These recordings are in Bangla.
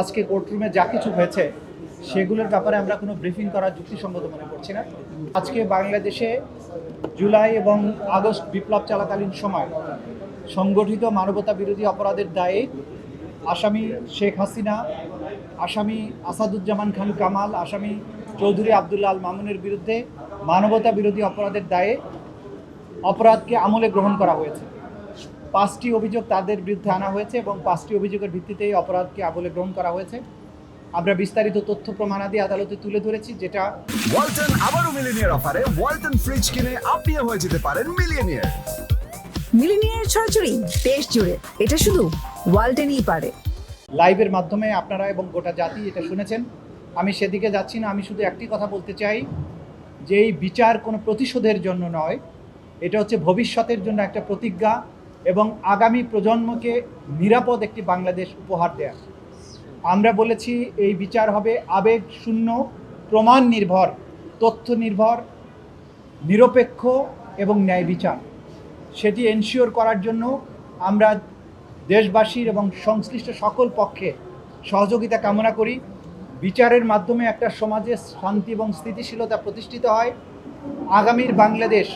আজকে কোর্টরুমে যা কিছু হয়েছে, সেগুলোর ব্যাপারে আমরা কোনো ব্রিফিং করার যুক্তিসঙ্গত মনে করছি না। আজকে বাংলাদেশে জুলাই এবং আগস্ট বিপ্লব চলাকালীন সময় সংগঠিত মানবতা বিরোধী অপরাধের দায়ে আসামি শেখ হাসিনা, আসামি আসাদুজ্জামান খান কামাল, আসামি চৌধুরী আবদুল্লাহ আল মামুনের বিরুদ্ধে মানবতা বিরোধী অপরাধের দায়ে অপরাধকে আমলে গ্রহণ করা হয়েছে। পাঁচটি অভিযোগ তাদের বিরুদ্ধে আনা হয়েছে এবং পাঁচটি অভিযোগের ভিত্তিতেই অপরাধকে আমলে গ্রহণ করা হয়েছে। আমরা বিস্তারিত তথ্য প্রমাণাদি আদালতে তুলে ধরেছি যেটা ওয়ালটন আবারও মিলিনিয়ার অফারে। ওয়ালটন ফ্রিজ কিনে আপনিও হয়ে যেতে পারেন মিলিয়নিয়ার। মিলিনিয়ার ছড়াছড়ি দেশ জুড়ে। এটা শুধু ওয়ালটেনই পারে। লাইভের মাধ্যমে আপনারা এবং গোটা জাতি এটা শুনেছেন। আমি সেদিকে যাচ্ছি না আমি শুধু একটি কথা বলতে চাই যে এই বিচার কোনো প্রতিশোধের জন্য নয় এটা হচ্ছে ভবিষ্যতের জন্য একটা প্রতিজ্ঞা। এবং আগামী প্রজন্মকে নিরাপদ একটি বাংলাদেশ উপহার দেয়া। আমরা বলেছি এই বিচার হবে আবেগ শূন্য, প্রমাণ নির্ভর, তথ্য নির্ভর, নিরপেক্ষ এবং ন্যায় বিচার। সেটি এনশিওর করার জন্য আমরা দেশবাসীর এবং সংশ্লিষ্ট সকল পক্ষে সহযোগিতা কামনা করি। বিচারের মাধ্যমে একটা সমাজে শান্তি এবং স্থিতিশীলতা প্রতিষ্ঠিত হয়। আগামীর বাংলাদেশ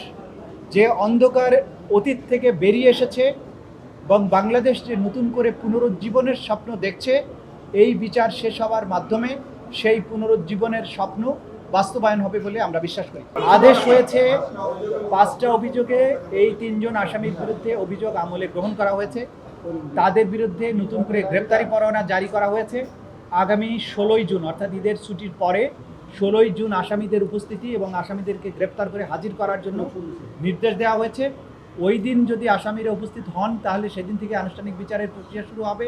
যে অন্ধকার অতীত থেকে বেরিয়ে এসেছে এবং বাংলাদেশ যে নতুন করে পুনরুজ্জীবনের স্বপ্ন দেখছে, এই বিচার শেষ হওয়ার মাধ্যমে সেই পুনরুজ্জীবনের স্বপ্ন বাস্তবায়ন হবে বলে আমরা বিশ্বাস করি। আদেশ হয়েছে, পাঁচটা অভিযোগে এই তিনজন আসামির বিরুদ্ধে অভিযোগ আমলে গ্রহণ করা হয়েছে। তাদের বিরুদ্ধে নতুন করে গ্রেপ্তারি পরোয়ানা জারি করা হয়েছে। আগামী ষোলোই জুন, অর্থাৎ ঈদের ছুটির পরে ষোলোই জুন আসামিদের উপস্থিতি এবং আসামিদেরকে গ্রেপ্তার করে হাজির করার জন্য নির্দেশ দেওয়া হয়েছে। ওই দিন যদি আসামিরা উপস্থিত হন, তাহলে সেদিন থেকে আনুষ্ঠানিক বিচারের প্রক্রিয়া শুরু হবে।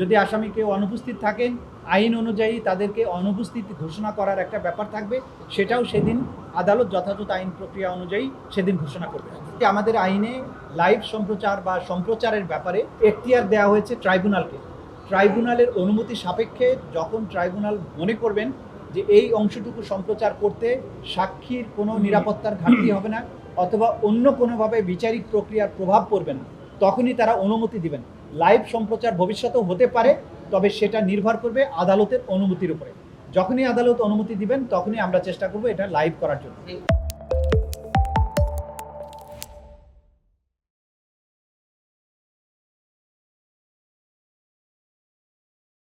যদি আসামি কেউ অনুপস্থিত থাকেন, আইন অনুযায়ী তাদেরকে অনুপস্থিত ঘোষণা করার একটা ব্যাপার থাকবে। সেটাও সেদিন আদালত যথাযথ আইন প্রক্রিয়া অনুযায়ী সেদিন ঘোষণা করবে। আমাদের আইনে লাইভ সম্প্রচার বা সম্প্রচারের ব্যাপারে এখতিয়ার দেওয়া হয়েছে ট্রাইব্যুনালকে। ট্রাইব্যুনালের অনুমতি সাপেক্ষে যখন ট্রাইব্যুনাল মনে করবেন যে এই অংশটুকু সম্প্রচার করতে সাক্ষীর কোনো নিরাপত্তার ঘাটতি হবে না অথবা অন্য কোনোভাবে বিচারিক প্রক্রিয়ার প্রভাব পড়বে না, তখনই তারা অনুমতি দিবেন। লাইভ সম্প্রচার ভবিষ্যতেও হতে পারে, তবে সেটা নির্ভর করবে আদালতের অনুমতির উপরে। যখনই আদালত অনুমতি দিবেন, তখনই আমরা চেষ্টা করব এটা লাইভ করার জন্য।